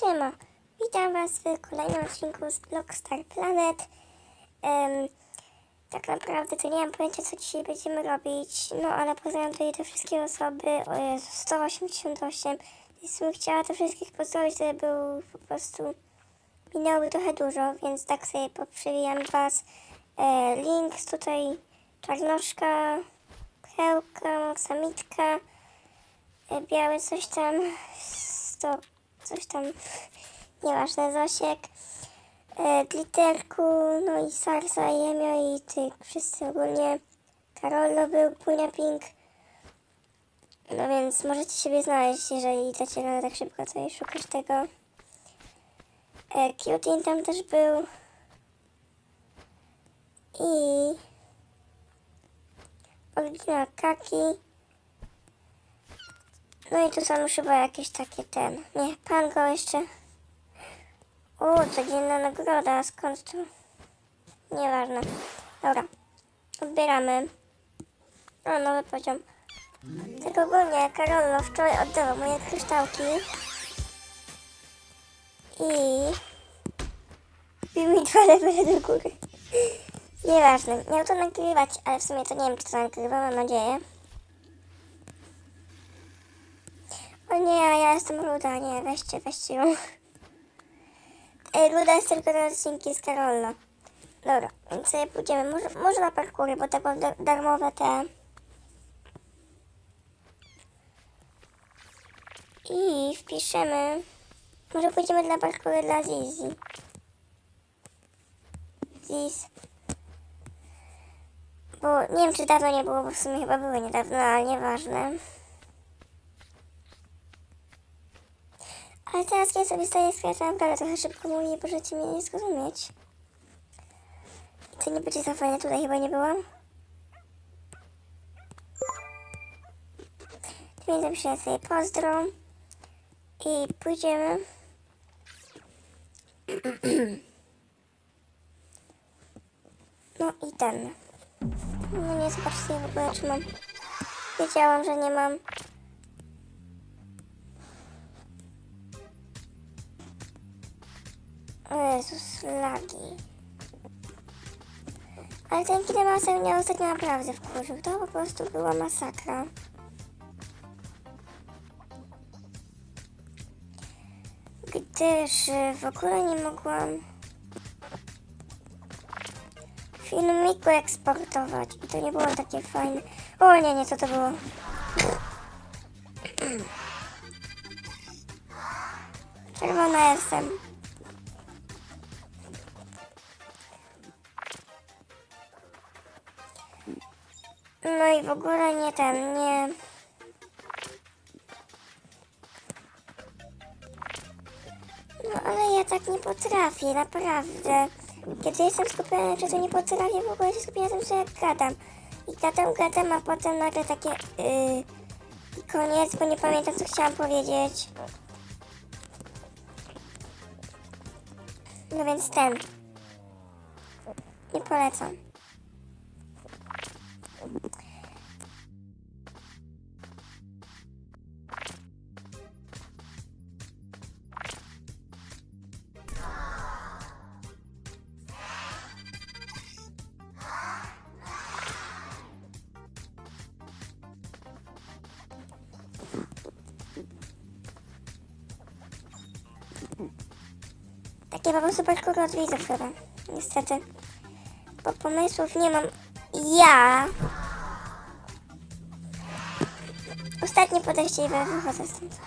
Siema, witam Was w kolejnym odcinku z Blockstar Planet. Em, tak naprawdę to nie mam pojęcia, co dzisiaj będziemy robić, no ale pozdrawiam tutaj te wszystkie osoby, o Jezu, 188. Jeśli bym chciała to wszystkich pozdrowić, to by był po prostu, minęłoby trochę dużo, więc tak sobie poprzewijam Was. E, Links tutaj, Czarnoszka, Hełka, Samitka, e, Biały coś tam, sto, coś tam, nieważne, Zosiek, e, Glitterku, no i Sarsa, i Emio i ty, wszyscy ogólnie, Karollo był, Płynia Pink, no więc możecie siebie znaleźć, jeżeli dacie radę tak szybko tutaj szukać tego. E, Cutin tam też był. I... Oryginal Kaki. No i tu są już chyba jakieś takie ten... Nie, Pango jeszcze. O, codzienna nagroda, skąd to? Nieważne. Dobra. Odbieramy. O, nowy poziom. Tak ogólnie Karollo wczoraj oddawał moje kryształki. I... Bił mi dwa levele do góry. Nieważne, miał to nagrywać, ale w sumie to nie wiem, czy to nagrywa, mam nadzieję. Nie, ja jestem ruda, nie, weźcie, weźcie ją. Ej, ruda jest tylko na odcinki z Karollo. Dobra, więc sobie pójdziemy, może, może na parkury, bo będą dar- darmowe te... I wpiszemy... Może pójdziemy na parkury dla Zizi. Ziz. Bo nie wiem, czy dawno nie było, bo w sumie chyba były niedawno, ale nieważne. Ale teraz, kiedy sobie staję z to naprawdę trochę szybko mówi, możecie mnie nie zrozumieć. I to nie będzie za fajne, tutaj chyba nie byłam. Więc napiszę sobie pozdro. I pójdziemy. No i ten. No nie zobaczcie w ogóle, czy mam. Wiedziałam, że nie mam. O Jezus, lagi. Ale ten kinemaser mnie ostatnio naprawdę wkurzył. To po prostu była masakra. Gdyż y, w ogóle nie mogłam filmiku eksportować. I to nie było takie fajne. O nie, nie, co to było? Czerwona jestem. No i w ogóle nie ten, nie... No ale ja tak nie potrafię, naprawdę. Kiedy jestem skupiona na czymś, nie potrafię w ogóle się skupić na tym, co ja gadam. I gadam, gadam, a potem nagle takie yy, koniec, bo nie pamiętam, co chciałam powiedzieć. No więc ten. Nie polecam. Takie po prostu parkour od widzów chyba. Niestety. Bo pomysłów nie mam. Ja. Ostatnie podejście i wychodzę stąd.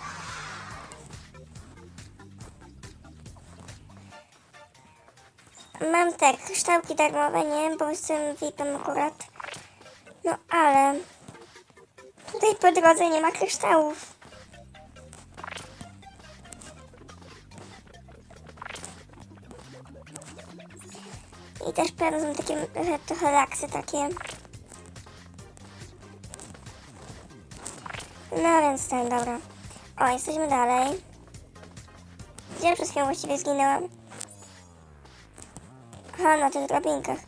Mam te kryształki darmowe, nie? Bo jestem VIP-em akurat. No ale... Tutaj po drodze nie ma kryształów. I też pewno są takie trochę, laksy takie. No więc ten, dobra. O, jesteśmy dalej. Gdzie przez chwilę właściwie zginęłam? Aha, na tych drabinkach.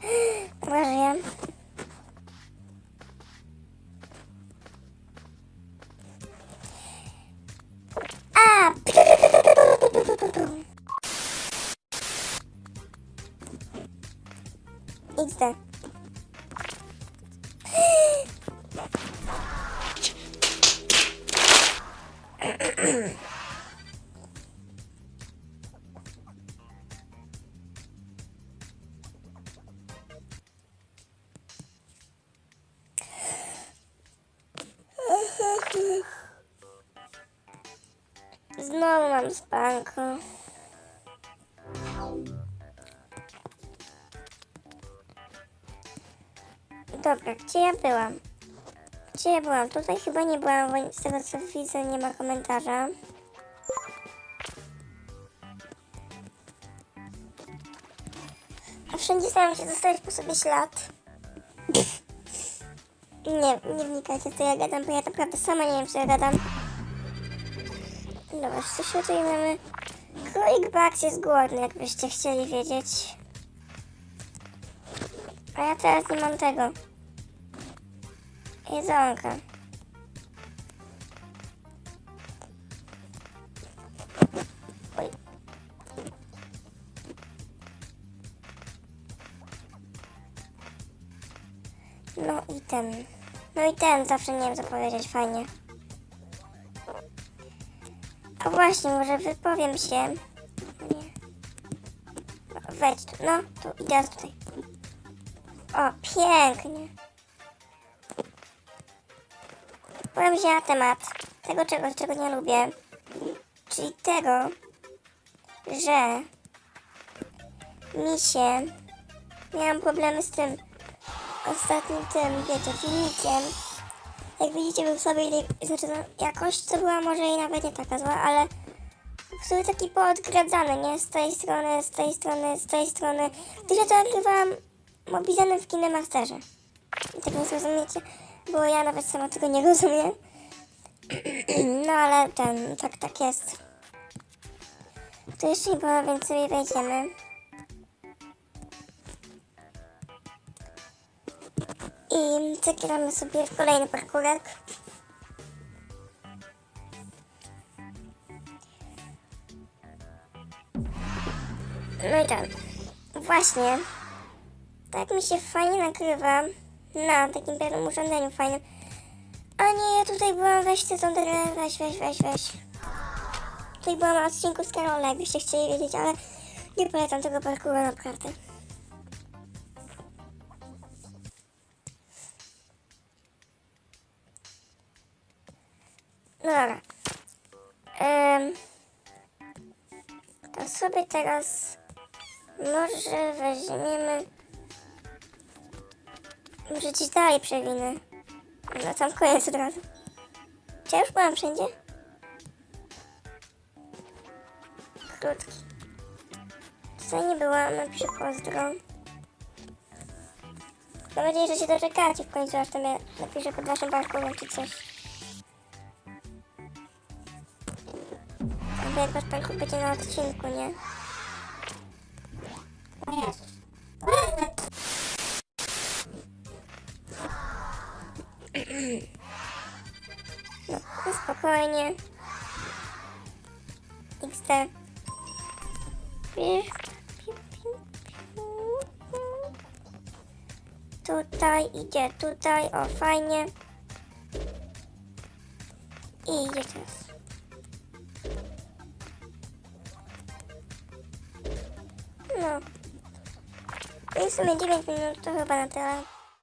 Znowu mam spanko. Dobra, gdzie ja byłam? Gdzie ja byłam? Tutaj chyba nie byłam, bo z tego co widzę nie ma komentarza. A wszędzie staram się zostawić po sobie ślad. Nie, nie wnikajcie co ja gadam, bo ja naprawdę sama nie wiem co ja gadam. Dobra, coś tutaj mamy. Królik Bax jest głodny, jakbyście chcieli wiedzieć. A ja teraz nie mam tego. Jedzonka. Oj. No i ten. No i ten, zawsze nie wiem co powiedzieć, fajnie. A właśnie, może wypowiem się. Nie. Wejdź tu, no, tu, idę tutaj. O, pięknie. Powiem się na temat tego czegoś, czego nie lubię. Czyli tego, że mi się... Miałam problemy z tym ostatnim tym, wiecie, filmikiem. Jak widzicie, był sobie, znaczy no, jakość to była może i nawet nie taka zła, ale sumie taki poodgradzany, nie? Z tej strony, z tej strony, z tej strony. Tyle to nagrywałam mobizanem w Kinemasterze. I tego nie zrozumiecie, bo ja nawet sama tego nie rozumiem. No ale ten, tak, tak jest. To jeszcze nie było, więc sobie wejdziemy. I zagramy sobie w kolejny parkurek. No i tak. Właśnie. Tak mi się fajnie nagrywa na takim pewnym urządzeniu fajnym. A nie, ja tutaj byłam, weź ty tą drę, weź, weź, weź, weź. Tutaj byłam na odcinku z Karola, jakbyście chcieli wiedzieć, ale nie polecam tego parkuru naprawdę. No dobra. Em, to sobie teraz może weźmiemy... Może gdzieś dalej przewinę. No tam koniec od razu. Czy ja już byłam wszędzie? Krótki. Tutaj nie byłam, napiszę pozdro. Mam nadzieję, że się doczekacie w końcu, aż tam ja napiszę pod waszym parkurem czy coś. Albo jak wasz parkour będzie na odcinku, nie? Spokojnie. XD. Tutaj idzie, tutaj, o fajnie. I idzie teraz. No. I w sumie 9 minut to chyba na tyle.